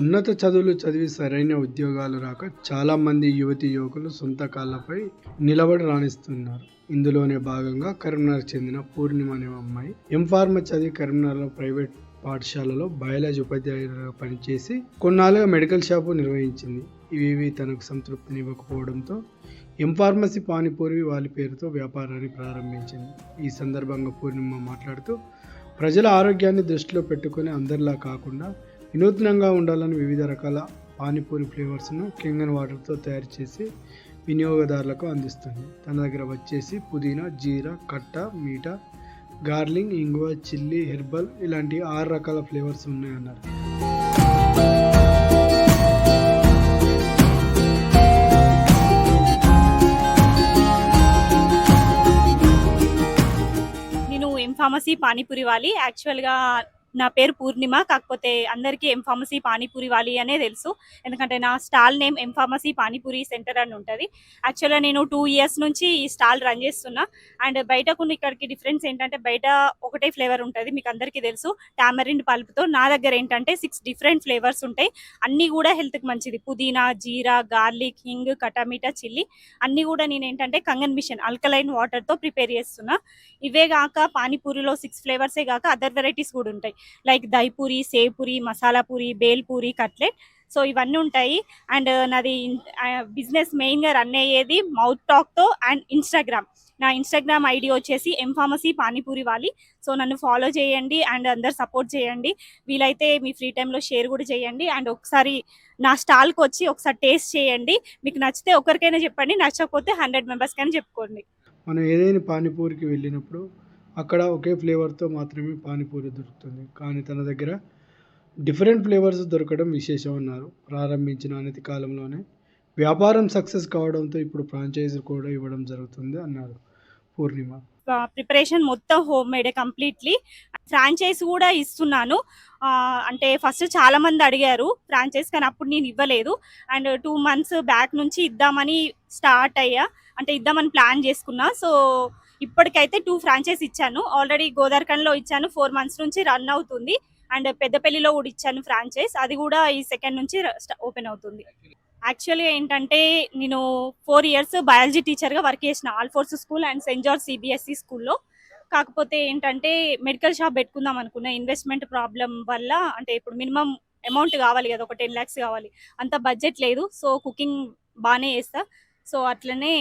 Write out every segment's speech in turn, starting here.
ఉన్నత చదువులు చదివి సరైన ఉద్యోగాలు రాక చాలామంది యువతి యువకులు సొంత కాళ్ళపై నిలబడి రాణిస్తున్నారు. ఇందులోనే భాగంగా కరీంనగర్ చెందిన పూర్ణిమ అనే అమ్మాయి ఎంఫార్మా చదివి కరీంనగర్లో ప్రైవేట్ పాఠశాలలో బయాలజీ ఉపాధ్యాయులుగా పనిచేసి కొన్నాళ్ళుగా మెడికల్ షాపు నిర్వహించింది. ఇవి తనకు సంతృప్తినివ్వకపోవడంతో ఇవ్వకపోవడంతో ఎంఫార్మసీ పానీపూరి వాళ్ళ పేరుతో వ్యాపారాన్ని ప్రారంభించింది. ఈ సందర్భంగా పూర్ణిమ మాట్లాడుతూ ప్రజల ఆరోగ్యాన్ని దృష్టిలో పెట్టుకుని అందరిలా కాకుండా వినూత్నంగా ఉండాలని వివిధ రకాల పానీపూరి ఫ్లేవర్స్ను కింగన్ వాటర్తో తయారు చేసి వినియోగదారులకు అందిస్తుంది. తన దగ్గర వచ్చేసి పుదీనా జీరా కట్ట మీట గార్లింగ్ ఇంగువ చిల్లీ హెర్బల్ ఇలాంటి ఆరు రకాల ఫ్లేవర్స్ ఉన్నాయన్నారు. నేను ఎం ఫార్మసీ పానీపూరి వాలి. యాక్చువల్గా నా పేరు పూర్ణిమ కాకపోతే అందరికీ ఎం ఫార్మసీ పానీపూరి వాలి అనే తెలుసు. ఎందుకంటే నా stall name M pharmacy panipuri centre అని ఉంటుంది. యాక్చువల్గా నేను టూ ఇయర్స్ నుంచి ఈ స్టాల్ రన్ చేస్తున్నా. అండ్ బయటకు ఇక్కడికి డిఫరెన్స్ ఏంటంటే బయట ఒకటే ఫ్లేవర్ ఉంటుంది మీకు అందరికీ తెలుసు. టామరిండ్ పల్పుతో నా దగ్గర ఏంటంటే సిక్స్ డిఫరెంట్ ఫ్లేవర్స్ ఉంటాయి. అన్నీ కూడా హెల్త్కి మంచిది. పుదీనా జీరా గార్లిక్ హింగ్ కటామిటా చిల్లీ. అన్నీ కూడా నేను ఏంటంటే కంగన్ మిషన్ అల్కలైన్ వాటర్తో ప్రిపేర్ చేస్తున్నా. ఇవే కాక పానీపూరిలో సిక్స్ ఫ్లేవర్సే కాక అదర్ వెరైటీస్ కూడా ఉంటాయి. Like dahipuri sevpuri masala puri bhelpuri cutlet. So ఇవన్నీ ఉంటాయి. అండ్ uh, నాది uh, బిజినెస్ మెయిన్గా రన్ అయ్యేది మౌత్ టాక్తో అండ్ ఇన్స్టాగ్రామ్. నా ఇన్స్టాగ్రామ్ ఐడి వచ్చేసి M pharmacy panipuri wali. So నన్ను ఫాలో చేయండి అండ్ అందరు సపోర్ట్ చేయండి. వీలైతే మీ ఫ్రీ టైంలో షేర్ కూడా చేయండి. అండ్ ఒకసారి నా స్టాల్కి వచ్చి ఒకసారి టేస్ట్ చేయండి. మీకు నచ్చితే ఒకరికైనా చెప్పండి. నచ్చకపోతే హండ్రెడ్ మెంబర్స్కైనా చెప్పుకోండి. మనం ఏదైనా పానీపూరికి వెళ్ళినప్పుడు అక్కడ ఒకే ఫ్లేవర్తో మాత్రమే పానీపూరి దొరుకుతుంది. కానీ తన దగ్గర డిఫరెంట్ ఫ్లేవర్స్ దొరకడం విశేషం అన్నారు. ప్రారంభించిన అనతి కాలంలోనే వ్యాపారం సక్సెస్ కావడంతో ఇప్పుడు ఫ్రాంచైజీ కూడా ఇవ్వడం జరుగుతుంది అన్నారు పూర్ణిమ. ప్రిపరేషన్ మొత్తం హోమ్ మేడే కంప్లీట్లీ. ఫ్రాంచైజ్ కూడా ఇస్తున్నాను. అంటే ఫస్ట్ చాలా మంది అడిగారు ఫ్రాంచైజ్ కానీ అప్పుడు నేను ఇవ్వలేదు. అండ్ టూ మంత్స్ బ్యాక్ నుంచి ఇద్దామని స్టార్ట్ అయ్యా. అంటే ఇద్దామని ప్లాన్ చేసుకున్నా. సో ఇప్పటికైతే టూ ఫ్రాంచైజ్ ఇచ్చాను. ఆల్రెడీ గోదార్ఖండ్లో ఇచ్చాను. ఫోర్ మంత్స్ నుంచి రన్ అవుతుంది. అండ్ పెద్దపల్లిలో కూడా ఇచ్చాను ఫ్రాంచైజ్ అది కూడా ఈ సెకండ్ నుంచి ఓపెన్ అవుతుంది. యాక్చువల్గా ఏంటంటే నేను ఫోర్ ఇయర్స్ బయాలజీ టీచర్గా వర్క్ చేసిన Alphores school and saint George CBSE స్కూల్లో కాకపోతే ఏంటంటే మెడికల్ షాప్ పెట్టుకుందాం అనుకున్నా. ఇన్వెస్ట్మెంట్ ప్రాబ్లం వల్ల అంటే ఇప్పుడు మినిమం అమౌంట్ కావాలి కదా ఒక టెన్ ల్యాక్స్ కావాలి. అంత బడ్జెట్ లేదు. సో కుకింగ్ బాగానే చేస్తా. సో అట్లనే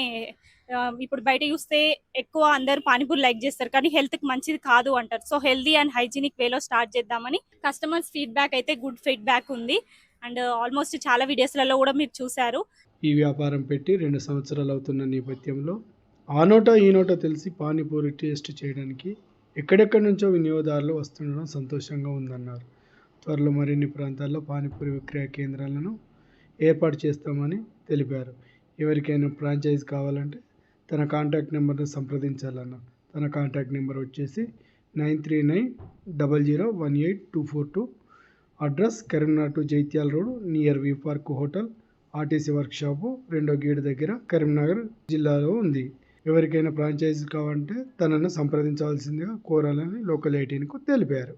ఇప్పుడు బయట చూస్తే ఎక్కువ అందరు పానీపూరి లైక్ చేస్తారు కానీ హెల్త్కి మంచిది కాదు అంటారు. సో హెల్దీ అండ్ హైజీనిక్ వేలో స్టార్ట్ చేద్దామని కస్టమర్స్ ఫీడ్బ్యాక్ అయితే గుడ్ ఫీడ్బ్యాక్ ఉంది. అండ్ ఆల్మోస్ట్ చాలా వీడియోస్లలో కూడా మీరు చూశారు. ఈ వ్యాపారం పెట్టి రెండు సంవత్సరాలు అవుతున్న నేపథ్యంలో ఆ నోట ఈ నోట తెలిసి పానీపూరి టేస్ట్ చేయడానికి ఎక్కడెక్కడి నుంచో వినియోగదారులు వస్తుండడం సంతోషంగా ఉందన్నారు. త్వరలో మరిన్ని ప్రాంతాల్లో పానీపూరి విక్రయ కేంద్రాలను ఏర్పాటు చేస్తామని తెలిపారు. ఎవరికైనా ఫ్రాంచైజ్ కావాలంటే తన కాంటాక్ట్ నెంబర్ను సంప్రదించాలన్న. తన కాంటాక్ట్ నెంబర్ వచ్చేసి nine three nine double zero one eight two four two. Address Karimnagar to Jagtial road near V park hotel RTC workshop రెండో గేట్ దగ్గర కరీంనగర్ జిల్లాలో ఉంది. ఎవరికైనా ఫ్రాంచైజీ కావాలంటే తనను సంప్రదించాల్సిందిగా కోరాలని లోకల్ ఐటీన్కు తెలిపారు.